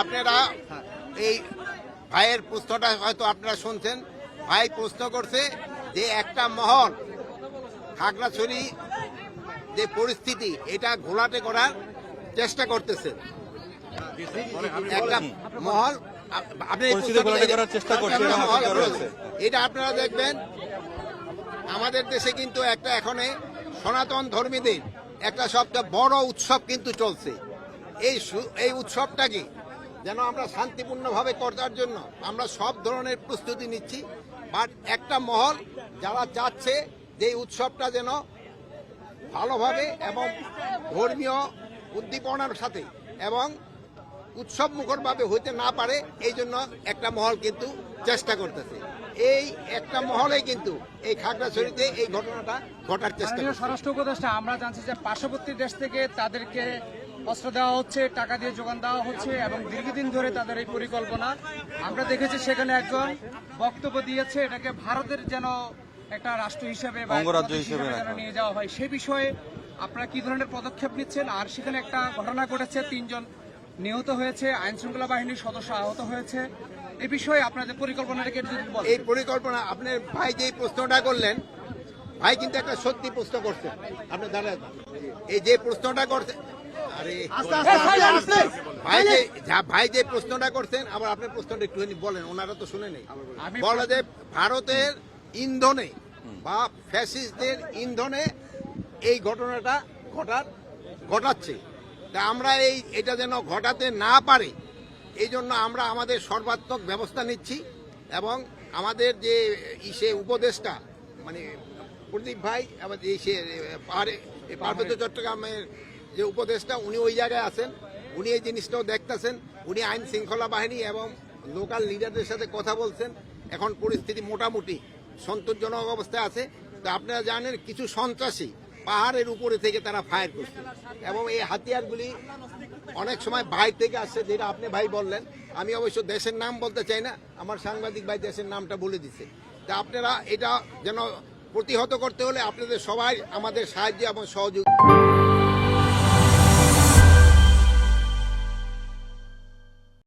আপনারা এই ভাইয়ের প্রশ্নটা হয়তো আপনারা শুনছেন। ভাই প্রশ্ন করছে যে একটা মহল খাগড়াছড়ি যে পরিস্থিতি এটা ঘোলাটে করার চেষ্টা করতেছে। একটা মহল আপনি এটা আপনারা দেখবেন আমাদের দেশে কিন্তু একটা এখনে সনাতন ধর্মীদের একটা সবচেয়ে বড় উৎসব কিন্তু চলছে। এই এই উৎসবটা কি? যেন আমরা শান্তিপূর্ণভাবে করার জন্য আমরা সব ধরনের প্রস্তুতি নিচ্ছি। বাট একটা মহল যারা চাচ্ছে যে উৎসবটা যেন ভালোভাবে এবং ধর্মীয় উদ্দীপনার সাথে এবং উৎসব মুখরভাবে হইতে না পারে, এই জন্য একটা মহল কিন্তু চেষ্টা করতেছে। এই একটা মহলে কিন্তু এই খাগড়াছড়িতে এই ঘটনাটা ঘটার চেষ্টা স্বরাষ্ট্র উপদেষ্টা আমরা জানছি যে পার্শ্ববর্তী দেশ থেকে তাদেরকে অস্ত্র দেওয়া হচ্ছে টাকা দিয়ে যোগান দেওয়া হচ্ছে এবং দীর্ঘদিন ধরে তাদের এই পরিকল্পনা। আমরা দেখেছি সেখানে একজন বক্তব্য দিয়েছে এটাকে ভারতের যেন একটা রাষ্ট্র হিসেবে বা অঙ্গরাজ্য হিসেবে যেন নিয়ে যাওয়া হয়। সে বিষয়ে আপনারা কি ধরনের পদক্ষেপ নিচ্ছেন? আর সেখানে একটা ঘটনা ঘটেছে তিনজন নিহত হয়েছে আইন শৃঙ্খলা বাহিনীর সদস্য আহত হয়েছে। এই বিষয়ে আপনাদের পরিকল্পনা রেখে এই পরিকল্পনা আপনার ভাই যে প্রশ্নটা করলেন ভাই কিন্তু একটা সত্যি প্রশ্ন করছেন আপনি দাঁড়ান এই যে প্রশ্নটা করছেন আরে ভাই যে ভাই যে প্রশ্নটা করছেন আবার আপনি প্রশ্নটা একটুখানি বলেন ওনারা তো শুনে নেই। আমি বলে যে ভারতের ইন্ধনে বা ফ্যাসিস্টদের ইন্ধনে এই ঘটনাটা ঘটার ঘটাচ্ছে। তা আমরা এই এটা যেন ঘটাতে না পারে এই জন্য আমরা আমাদের সর্বাত্মক ব্যবস্থা নিচ্ছি এবং আমাদের যে ইসে উপদেষ্টা মানে প্রদীপ ভাই আমাদের ইসে পাহাড়ে পার্বত্য চট্টগ্রামের যে উপদেষ্টা উনি ওই জায়গায় আছেন উনি এই জিনিসটাও দেখতেছেন উনি আইন শৃঙ্খলা বাহিনী এবং লোকাল লিডারদের সাথে কথা বলছেন এখন পরিস্থিতি মোটামুটি সন্তোষজনক অবস্থায় আছে। তো আপনারা জানেন কিছু সন্ত্রাসী পাহাড়ের উপরে থেকে তারা ফায়ার করছে। এবং এই হাতিয়ারগুলি অনেক সময় বাইরে থেকে আসছে, যেটা আপনি ভাই বললেন। আমি অবশ্য দেশের নাম বলতে চাই না, আমার সাংবাদিক ভাই দেশের নামটা বলে দিচ্ছে তা আপনারা এটা যেন প্রতিহত করতে হলে আপনাদের সবাই আমাদের সাহায্য এবং সহযোগিতা